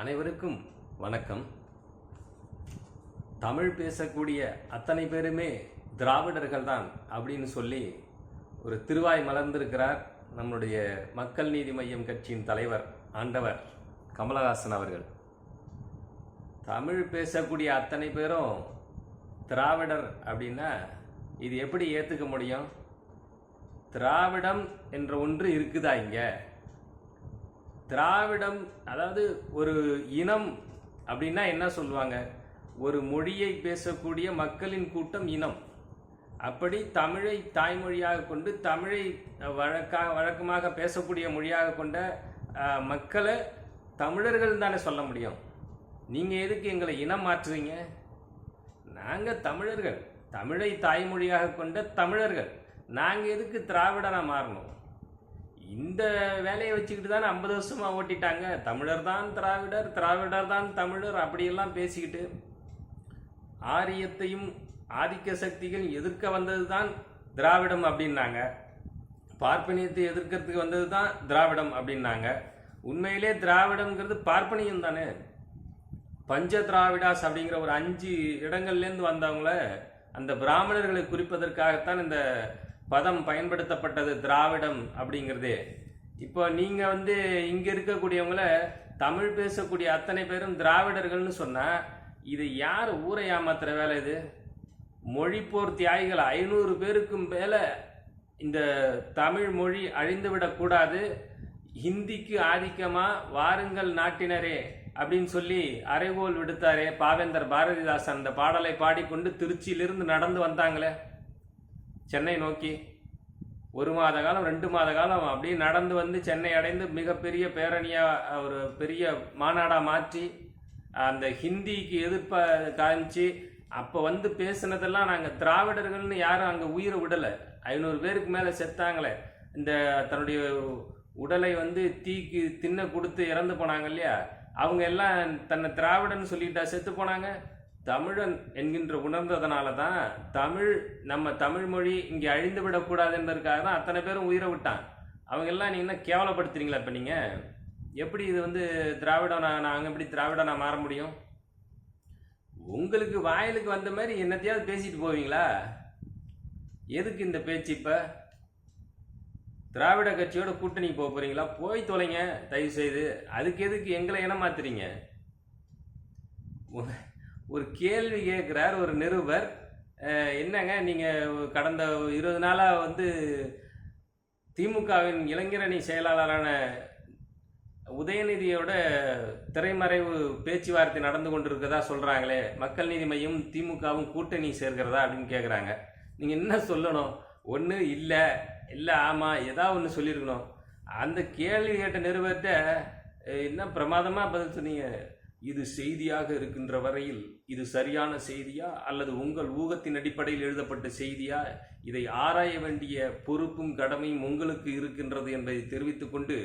அனைவருக்கும் வணக்கம். தமிழ் பேசக்கூடிய அத்தனை பேருமே திராவிடர்கள் தான் அப்படின்னு சொல்லி ஒரு திருவாய் மலர்ந்திருக்கிறார் நம்முடைய மக்கள் நீதி மையம் கட்சியின் தலைவர் ஆண்டவர் கமலஹாசன் அவர்கள். தமிழ் பேசக்கூடிய அத்தனை பேரும் திராவிடர் அப்படின்னா இது எப்படி ஏற்றுக்க முடியும்? திராவிடம் என்ற ஒன்று இருக்குதா இங்கே? திராவிடம் அதாவது ஒரு இனம் அப்படின்னா என்ன சொல்லுவாங்க? ஒரு மொழியை பேசக்கூடிய மக்களின் கூட்டம் இனம். அப்படி தமிழை தாய்மொழியாக கொண்டு தமிழை வழக்காக வழக்கமாக பேசக்கூடிய மொழியாக கொண்ட மக்களை தமிழர்கள் தானே சொல்ல முடியும். நீங்கள் எதுக்கு எங்களை இனம் மாற்றுறீங்க? நாங்கள் தமிழர்கள். தமிழை தாய்மொழியாக கொண்ட தமிழர்கள். நாங்கள் எதுக்கு திராவிடனாக மாறணும்? இந்த வேலையை வச்சுக்கிட்டு தானே ஐம்பது வருஷமாக ஓட்டிட்டாங்க. தமிழர் தான் திராவிடர் திராவிடர் தான் தமிழர் அப்படியெல்லாம் பேசிக்கிட்டு ஆரியத்தையும் ஆதிக்க சக்திகள் எதிர்க்க வந்தது தான் திராவிடம் அப்படின்னாங்க. பார்ப்பனியத்தை எதிர்க்கிறதுக்கு வந்தது தான் திராவிடம் அப்படின்னாங்க. உண்மையிலே திராவிடம்ங்கிறது பார்ப்பனியம் தானே. பஞ்ச திராவிடாஸ் அப்படிங்கிற ஒரு அஞ்சு இடங்கள்லேருந்து வந்தவங்கள அந்த பிராமணர்களை குறிப்பதற்காகத்தான் இந்த பதம் பயன்படுத்தப்பட்டது திராவிடம் அப்படிங்கிறது. இப்போ நீங்கள் வந்து இங்கே இருக்கக்கூடியவங்கள தமிழ் பேசக்கூடிய அத்தனை பேரும் திராவிடர்கள்னு சொன்னால் இது யார் ஊரை ஏமாத்துற வேலை இது? மொழிப்போர் தியாகிகள் ஐநூறு பேருக்கும் மேலே இந்த தமிழ் மொழி அழிந்துவிடக்கூடாது ஹிந்திக்கு ஆதிக்கமாக வாருங்கள் நாட்டினரே அப்படின்னு சொல்லி அறைகோல் விடுத்தாரே பாவேந்தர் பாரதிதாசன். அந்த பாடலை பாடிக்கொண்டு திருச்சியிலிருந்து நடந்து வந்தாங்களே. சென்னை நோக்கி ஒரு மாத காலம் ரெண்டு மாத காலம் அப்படியே நடந்து வந்து சென்னை அடைந்து மிகப்பெரிய பேரணியாக ஒரு பெரிய மாநாடாக மாற்றி அந்த ஹிந்திக்கு எதிர்ப்பை காமிச்சு அப்போ வந்து பேசுனதெல்லாம் நாங்கள் திராவிடர்கள்னு யாரும் அங்கே உயிரை விடலை. ஐநூறு பேருக்கு மேலே செத்தாங்களே. இந்த தன்னுடைய உடலை வந்து தீக்கு தின்ன கொடுத்து இறந்து போனாங்க இல்லையா? அவங்க எல்லாம் தன்னை திராவிடன்னு சொல்லிட்டா செத்து போனாங்க. தமிழன் என்கின்ற உணர்ந்ததுனால தான் தமிழ் நம்ம தமிழ் மொழி இங்கே அழிந்து விடக்கூடாது என்பதற்காக தான் அத்தனை பேரும் உயிரை விட்டான் அவங்க எல்லாம் என்ன கேவலப்படுத்துறீங்களா இப்போ நீங்கள் எப்படி இது வந்து திராவிடம் நாங்கள் எப்படி திராவிடனா மாற முடியும்? உங்களுக்கு வாயிலுக்கு வந்த மாதிரி என்னத்தையாவது பேசிட்டு போவீங்களா? எதுக்கு இந்த பேச்சு இப்போ? திராவிட கட்சியோட கூட்டணி போக போகிறீங்களா போய் தொலைங்க தயவு செய்து அதுக்கு எதுக்கு எங்களை ஏமாத்துறீங்க? ஒரு- கேள்வி கேட்குறார் ஒரு நிருபர். என்னங்க நீங்கள் கடந்த இருபது நாளாக வந்து திமுகவின் இளைஞரணி செயலாளரான உதயநிதியோட திரைமறைவு பேச்சுவார்த்தை நடந்து கொண்டிருக்கதா சொல்கிறாங்களே மக்கள் நீதி மையம் திமுகவும் கூட்டணி சேர்க்கிறதா அப்படின்னு கேட்குறாங்க. நீங்கள் என்ன சொல்லணும்? ஒன்று இல்லை இல்லை ஆமாம் ஏதாவது ஒன்று சொல்லியிருக்கணும். அந்த கேள்வி கேட்ட நிருபர்கிட்ட என்ன பிரமாதமாக பதில் சொன்னீங்க? இது செய்தியாக இருக்கின்ற வரையில் இது சரியான செய்தியா அல்லது உங்கள் ஊகத்தின் அடிப்படையில் எழுதப்பட்ட செய்தியா? இதை ஆராய வேண்டிய பொறுப்பும் கடமையும் உங்களுக்கு இருக்கின்றது என்பதை தெரிவித்துக்கொண்டு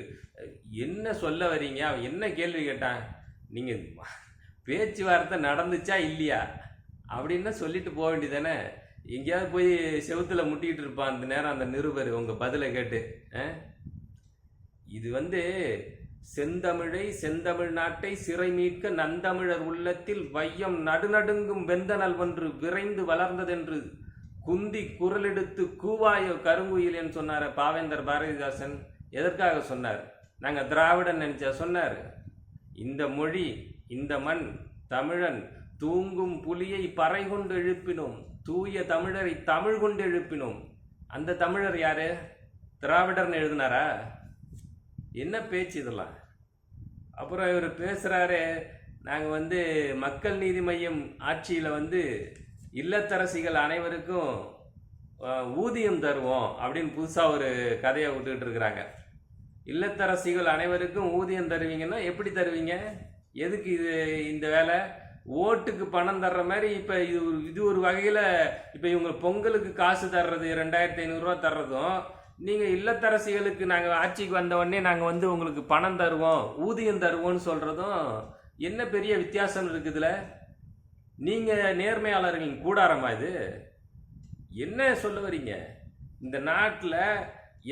என்ன சொல்ல வரீங்க அவன் என்ன கேள்வி கேட்டான்? நீங்கள் பேச்சுவார்த்தை நடந்துச்சா இல்லையா? அப்படின்னு சொல்லிட்டு போக வேண்டியதானே? எங்கேயாவது போய் செவுத்துல முட்டிக்கிட்டு இருப்பான் அந்த நேரம் அந்த நிருபர் உங்கள் பதிலை கேட்டு இது வந்து செந்தமிழை செந்தமிழ் நாட்டை சிறை மீட்க நந்தமிழர் உள்ளத்தில் வையம் நடுநடுங்கும் வெந்தனல் ஒன்று விரைந்து வளர்ந்ததென்று குந்தி குரலெடுத்து கூவாயோ கருங்குயில் என்று சொன்னார் பாவேந்தர் பாரதிதாசன். எதற்காக சொன்னார்? நாங்கள் திராவிடன் நினைச்சா சொன்னார். இந்த மொழி இந்த மண் தமிழன் தூங்கும் புலியை பறை கொண்டு எழுப்பினோம். தூய தமிழரை தமிழ் கொண்டு எழுப்பினோம். அந்த தமிழர் யாரு? திராவிடர்னு எழுதினாரா? என்ன பேச்சு இதெல்லாம்? அப்புறம் இவர் பேசுகிறாரு நாங்கள் வந்து மக்கள் நீதி மையம் ஆட்சியில் வந்து இல்லத்தரசிகள் அனைவருக்கும் ஊதியம் தருவோம் அப்படின்னு புதுசாக ஒரு கதையை விட்டுக்கிட்டு இருக்கிறாங்க. இல்லத்தரசிகள் அனைவருக்கும் ஊதியம் தருவீங்கன்னா எப்படி தருவீங்க? எதுக்கு இது இந்த வேலை? ஓட்டுக்கு பணம் தர்ற மாதிரி இப்போ இது ஒரு இது ஒரு வகையில் இப்போ இவங்க பொங்கலுக்கு காசு தர்றது ரெண்டாயிரத்தி ஐநூறுரூவா தர்றதும் நீங்கள் இல்லத்தரசிகளுக்கு நாங்கள் ஆட்சிக்கு வந்தவொடனே நாங்கள் வந்து உங்களுக்கு பணம் தருவோம் ஊதியம் தருவோம்னு சொல்கிறதும் என்ன பெரிய வித்தியாசம் இருக்குதுல? நீங்கள் நேர்மையாளர்களின் கூடாரமா இது? என்ன சொல்ல வரீங்க? இந்த நாட்டில்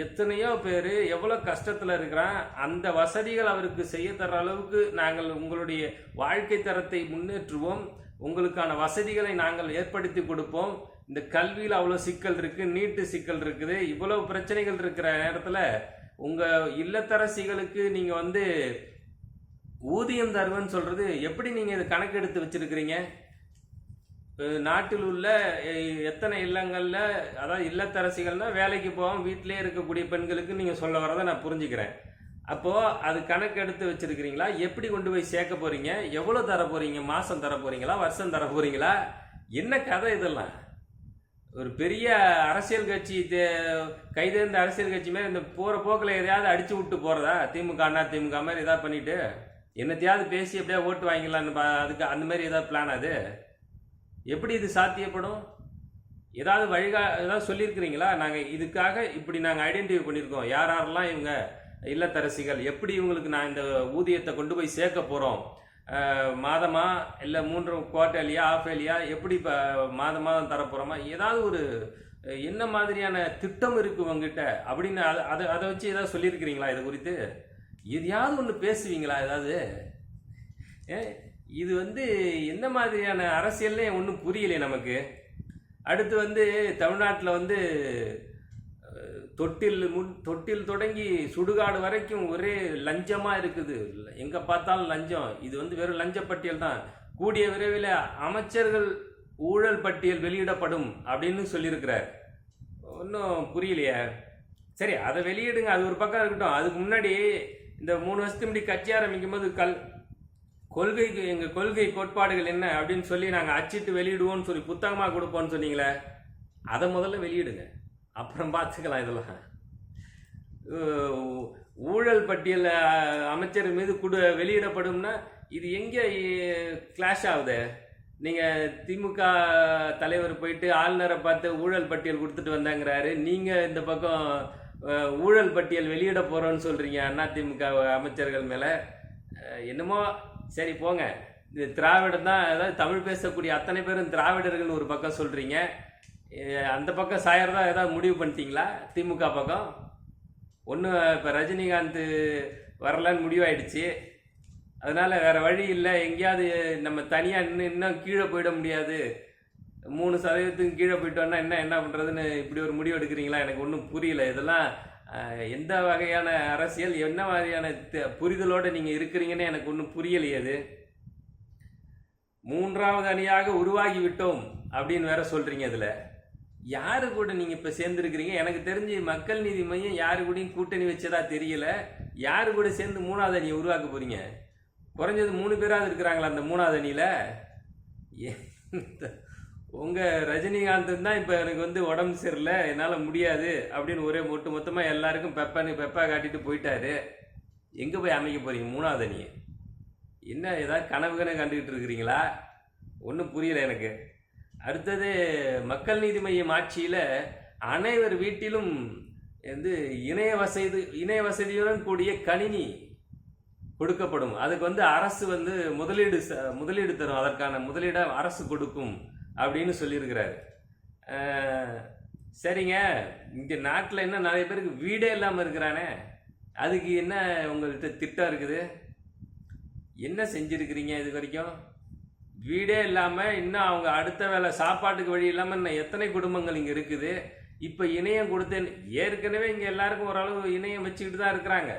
எத்தனையோ பேர் எவ்வளோ கஷ்டத்தில் இருக்கிறான் அந்த வசதிகள் அவருக்கு செய்ய தர அளவுக்கு நாங்கள் உங்களுடைய வாழ்க்கை தரத்தை முன்னேற்றுவோம் உங்களுக்கான வசதிகளை நாங்கள் ஏற்படுத்தி கொடுப்போம். இந்த கல்வியில் அவ்வளோ சிக்கல் இருக்குது நீட்டு சிக்கல் இருக்குது. இவ்வளோ பிரச்சனைகள் இருக்கிற நேரத்தில் உங்கள் இல்லத்தரசிகளுக்கு நீங்கள் வந்து ஊதியம் தருவேன்னு சொல்கிறது எப்படி நீங்கள் இது கணக்கெடுத்து வச்சிருக்கிறீங்க? நாட்டில் உள்ள எத்தனை இல்லங்களில் அதாவது இல்லத்தரசிகள்னால் வேலைக்கு போவோம் வீட்டிலே இருக்கக்கூடிய பெண்களுக்கு நீங்கள் சொல்ல வரதை நான் புரிஞ்சுக்கிறேன். அப்போது அது கணக்கு எடுத்து எப்படி கொண்டு போய் சேர்க்க போகிறீங்க எவ்வளோ தர போகிறீங்க மாதம் தர போகிறீங்களா வருஷம் தர போகிறீங்களா என்ன கதை இதெல்லாம்? ஒரு பெரிய அரசியல் கட்சி தே- கைதேர்ந்த அரசியல் கட்சி மாதிரி இந்த போகிற போக்கில் எதையாவது அடிச்சு விட்டு போகிறதா திமுக அண்ணா திமுக மாதிரி எதாவது பண்ணிட்டு என்னத்தையாவது பேசி அப்படியே ஓட்டு வாங்கிக்கலான்னு பா- அதுக்கு அந்த மாதிரி ஏதாவது பிளான் அது? எப்படி இது சாத்தியப்படும்? ஏதாவது வழிகா ஏதாவது சொல்லியிருக்கிறீங்களா? நாங்கள் இதுக்காக இப்படி நாங்கள் ஐடென்டிஃபை பண்ணியிருக்கோம். யார் யாரெல்லாம் இவங்க இல்லத்தரசிகள் எப்படி இவங்களுக்கு நான் இந்த ஊதியத்தை கொண்டு போய் சேர்க்க போகிறோம் மாதமா இல்லை மூன்று குவார்ட்டர்லியா ஆஃப் எப்படி இப்போ மாதம் மாதம் தரப்போகிறோமா ஏதாவது ஒரு என்ன மாதிரியான திட்டம் இருக்கு உங்ககிட்ட? அப்படின்னு அதை அதை அதை வச்சு ஏதாவது சொல்லியிருக்கிறீங்களா இது குறித்து? எதையாவது ஒன்று பேசுவீங்களா ஏதாவது? ஏ, இது வந்து என்ன மாதிரியான அரசியல்னே ஒன்றும் புரியலையே நமக்கு. அடுத்து வந்து தமிழ்நாட்டில் வந்து தொட்டில் முன் தொட்டில் தொடங்கி சுடுகாடு வரைக்கும் ஒரே லஞ்சமாக இருக்குது. எங்கே பார்த்தாலும் லஞ்சம். இது வந்து வெறும் லஞ்ச பட்டியல் தான். கூடிய விரைவில் அமைச்சர்கள் ஊழல் பட்டியல் வெளியிடப்படும் அப்படின்னு சொல்லியிருக்கிறார். ஒன்றும் புரியலையே. சரி அதை வெளியிடுங்க. அது ஒரு பக்கம் இருக்கட்டும். அதுக்கு முன்னாடி இந்த மூணு வருஷத்துக்கு முன்னாடி கட்சி ஆரம்பிக்கும் போது கல் கொள்கைக்கு எங்கள் கொள்கை கோட்பாடுகள் என்ன அப்படின்னு சொல்லி நாங்கள் அச்சிட்டு வெளியிடுவோம்னு சொல்லி புத்தகமாக கொடுப்போம்னு சொன்னீங்களே அதை முதல்ல வெளியிடுங்க. அப்புறம் பார்த்துக்கலாம் இதெல்லாம். ஊழல் பட்டியல் அமைச்சர் மீது குடு வெளியிடப்படும்னா இது எங்கே கிளாஷ் ஆகுது? நீங்கள் திமுக தலைவர் போயிட்டு ஆளுநரை பார்த்து ஊழல் பட்டியல் கொடுத்துட்டு வந்தாங்கிறாரு. நீங்கள் இந்த பக்கம் ஊழல் பட்டியல் வெளியிட போகிறோன்னு சொல்கிறீங்க அண்ணா திமுக அமைச்சர்கள் மேலே. என்னமோ சரி போங்க. இது திராவிடம் தான் அதாவது தமிழ் பேசக்கூடிய அத்தனை பேரும் திராவிடர்கள் ஒரு பக்கம் சொல்கிறீங்க அந்த பக்கம் சாயறதா ஏதாவது முடிவு பண்ணிட்டீங்களா? திமுக பக்கம்? ஒன்று இப்போ ரஜினிகாந்த் வரலான்னு முடிவாயிடுச்சு. அதனால் வேறு வழி இல்லை. எங்கேயாவது நம்ம தனியாக இன்னும் இன்னும் கீழே போயிட முடியாது. மூணு சதவீதத்துக்கு கீழே போயிட்டோன்னா என்ன என்ன பண்ணுறதுன்னு இப்படி ஒரு முடிவு எடுக்கிறீங்களா? எனக்கு ஒன்றும் புரியல. இதெல்லாம் எந்த வகையான அரசியல் என்ன மாதிரியான புரிதலோடு நீங்கள் இருக்கிறீங்கன்னு எனக்கு ஒன்றும் புரியலையே அது. மூன்றாவது அணியாக உருவாகி விட்டோம் அப்படின்னு வேற சொல்கிறீங்க அதில். யாரு கூட நீங்க இப்ப சேர்ந்துருக்கிறீங்க? எனக்கு தெரிஞ்சு மக்கள் நீதி மையம் யாரு கூடயும் கூட்டணி வச்சதா தெரியல. யாரு கூட சேர்ந்து மூணாவது அணியை உருவாக்க போறீங்க? குறைஞ்சது மூணு பேராவது இருக்கிறாங்களா அந்த மூணாவது அணியில? எந்த- உங்க ரஜினிகாந்த் தான் இப்ப எனக்கு வந்து உடம்பு சரியில்லை என்னால முடியாது அப்படின்னு ஒரே ஒட்டு மொத்தமா எல்லாருக்கும் பெப்பானு பெப்பா காட்டிட்டு போயிட்டாரு. எங்க போய் அமைக்க போறீங்க மூணாவது அணியை? என்ன ஏதாவது கனவு கனவு கண்டுகிட்டு இருக்கிறீங்களா? ஒன்றும் புரியல எனக்கு. அடுத்தது மக்கள் நீதி மையம் ஆட்சியில் அனைவர் வீட்டிலும் வந்து இணைய வசதி இணைய வசதியுடன் கூடிய கணினி கொடுக்கப்படும். அதுக்கு வந்து அரசு வந்து முதலீடு ச- முதலீடு தரும். அதற்கான முதலீடை அரசு கொடுக்கும் அப்படின்னு சொல்லியிருக்கிறாரு. சரிங்க. இங்கே நாட்டில் என்ன நிறைய பேருக்கு வீடே இல்லாமல் இருக்கிறானே. அதுக்கு என்ன உங்கள்கிட்ட திட்டம் இருக்குது? என்ன செஞ்சுருக்கிறீங்க இது வரைக்கும்? வீடே இல்லாமல் இன்னும் அவங்க அடுத்த வேலை சாப்பாட்டுக்கு வழி இல்லாமல் இன்னும் எத்தனை குடும்பங்கள் இங்கே இருக்குது? இப்போ இணையம் கொடுத்தேன். ஏற்கனவே இங்கே எல்லாருக்கும் ஓரளவு இணையம் வச்சுக்கிட்டு தான் இருக்கிறாங்க.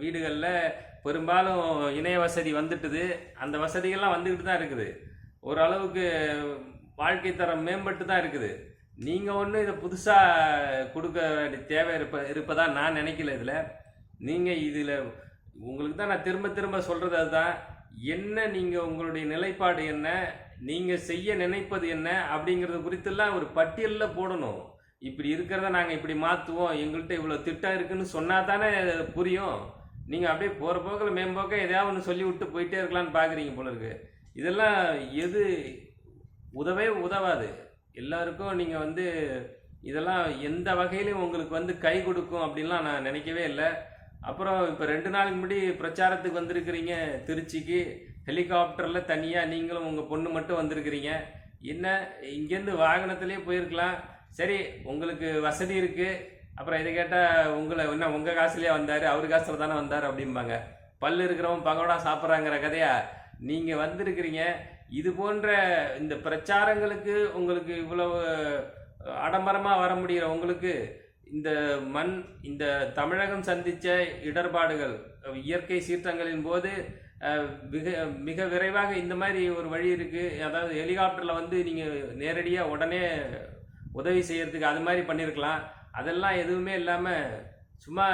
வீடுகளில் பெரும்பாலும் இணைய வசதி வந்துட்டுது. அந்த வசதிகள்லாம் வந்துக்கிட்டு தான் இருக்குது. ஓரளவுக்கு வாழ்க்கை தரம் மேம்பட்டு தான் இருக்குது. நீங்கள் ஒன்றும் இதை புதுசாக கொடுக்க வேண்டிய தேவை இருப்ப இருப்பதா நான் நினைக்கல இதில். நீங்கள் இதில் உங்களுக்கு தான் நான் திரும்ப திரும்ப சொல்கிறது அதுதான். என்ன நீங்கள் உங்களுடைய நிலைப்பாடு என்ன? நீங்கள் செய்ய நினைப்பது என்ன? அப்படிங்கிறது குறித்தெல்லாம் ஒரு பட்டியலில் போடணும். இப்படி இருக்கிறத நாங்கள் இப்படி மாற்றுவோம் எங்கள்கிட்ட இவ்வளோ திட்டம் இருக்குன்னு சொன்னால் தானே புரியும். நீங்கள் அப்படியே போகிற போக்கில் மேம்போக்க எதையாவது ஒன்று சொல்லி விட்டு போயிட்டே இருக்கலாம்னு பார்க்குறீங்க போல இருக்கு. இதெல்லாம் எது உதவே உதவாது. எல்லாருக்கும் நீங்கள் வந்து இதெல்லாம் எந்த வகையிலையும் உங்களுக்கு வந்து கை கொடுக்கும் அப்படின்லாம் நான் நினைக்கவே இல்லை. அப்புறம் இப்போ ரெண்டு நாளுக்கு முன்னாடி பிரச்சாரத்துக்கு வந்திருக்கிறீங்க திருச்சிக்கு. ஹெலிகாப்டரில் தனியாக நீங்களும் உங்கள் பொண்ணு மட்டும் வந்திருக்கிறீங்க. என்ன? இங்கேருந்து வாகனத்திலே போயிருக்கலாம். சரி உங்களுக்கு வசதி இருக்குது அப்புறம் இதை கேட்டால் உங்களை என்ன உங்கள் காசுலேயே வந்தார் அவர் காசில் தானே வந்தார் அப்படிம்பாங்க. பல்லு இருக்கிறவன் பகோடா சாப்பிட்றாங்கிற கதையா? நீங்கள் வந்திருக்கிறீங்க. இது போன்ற இந்த பிரச்சாரங்களுக்கு உங்களுக்கு இவ்வளவு ஆடம்பரமாக வர முடிகிற உங்களுக்கு. இந்த மண் இந்த தமிழகம் சந்தித்த இடர்பாடுகள் இயற்கை சீற்றங்களின் போது மிக மிக விரைவாக இந்த மாதிரி ஒரு வழி இருக்குது அதாவது ஹெலிகாப்டரில் வந்து நீங்கள் நேரடியாக உடனே உதவி செய்கிறதுக்கு அது மாதிரி பண்ணியிருக்கலாம் அதெல்லாம் எதுவுமே இல்லாமல் சும்மா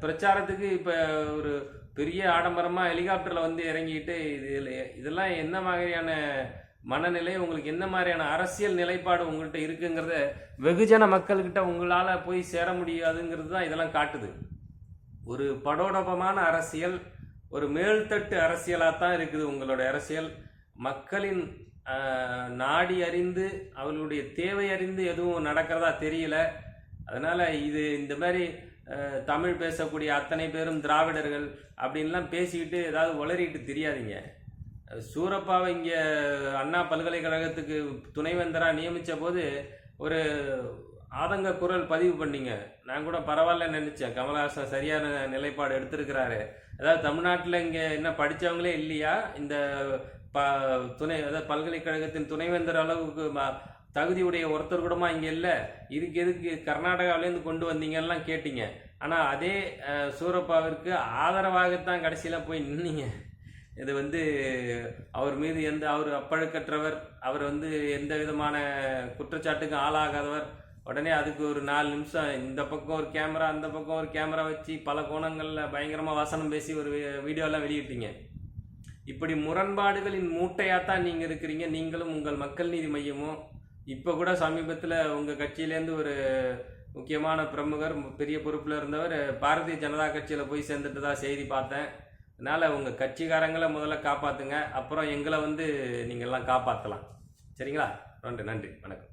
பிரச்சாரத்துக்கு இப்போ ஒரு பெரிய ஆடம்பரமாக ஹெலிகாப்டரில் வந்து இறங்கிட்டு இது இதெல்லாம் என்ன மாதிரியான மனநிலை உங்களுக்கு என்ன மாதிரியான அரசியல் நிலைப்பாடு உங்கள்கிட்ட இருக்குங்கிறத வெகுஜன மக்கள்கிட்ட உங்களால் போய் சேர முடியாதுங்கிறது தான் இதெல்லாம் காட்டுது. ஒரு படோடபமான அரசியல் ஒரு மேல்தட்டு அரசியலாக தான் இருக்குது உங்களோட அரசியல். மக்களின் நாடி அறிந்து அவர்களுடைய தேவை அறிந்து எதுவும் நடக்கிறதா தெரியல. அதனால் இது இந்த மாதிரி தமிழ் பேசக்கூடிய அத்தனை பேரும் திராவிடர்கள் அப்படின்லாம் பேசிக்கிட்டு ஏதாவது உளறிட்டு தெரியாதீங்க. சூரப்பாவை இங்கே அண்ணா பல்கலைக்கழகத்துக்கு துணைவேந்தராக நியமித்த போது ஒரு ஆதங்க குரல் பதிவு பண்ணிங்க. நான் கூட பரவாயில்ல நினச்சேன். கமலஹாசன் சரியான நிலைப்பாடு எடுத்திருக்கிறாரு. அதாவது தமிழ்நாட்டில் இங்கே என்ன படித்தவங்களே இல்லையா? இந்த ப துணை அதாவது பல்கலைக்கழகத்தின் துணைவேந்தர் அளவுக்கு தகுதியுடைய ஒருத்தர் கூடமா இங்கே இல்லை? இதுக்கு எதுக்கு கர்நாடகாவிலேருந்து கொண்டு வந்தீங்கலாம் கேட்டீங்க. ஆனால் அதே சூரப்பாவிற்கு ஆதரவாகத்தான் கடைசியில் போய் நின்னீங்க. இது வந்து அவர் மீது எந்த அவர் அப்பழுக்கற்றவர் அவர் வந்து எந்த விதமான குற்றச்சாட்டுக்கும் ஆளாகாதவர் உடனே அதுக்கு ஒரு நாலு நிமிஷம் இந்த பக்கம் ஒரு கேமரா அந்த பக்கம் ஒரு கேமரா வச்சு பல கோணங்களில் பயங்கரமாக வசனம் பேசி ஒரு வீடியோலாம் வெளியிட்டீங்க. இப்படி முரண்பாடுகளின் மூட்டையாக தான் நீங்கள் இருக்கிறீங்க. நீங்களும் உங்கள் மக்கள் நீதி மையமும். இப்போ கூட சமீபத்தில் உங்கள் கட்சியிலேருந்து ஒரு முக்கியமான பிரமுகர் பெரிய பொறுப்பில் இருந்தவர் பாரதிய ஜனதா கட்சியில் போய் சேர்ந்துட்டு தான் செய்தி பார்த்தேன். அதனால் உங்கள் கட்சிக்காரங்களை முதல்ல காப்பாற்றுங்க அப்புறம் எங்களை வந்து நீங்கள்லாம் காப்பாற்றலாம் சரிங்களா? நன்றி நன்றி. வணக்கம்.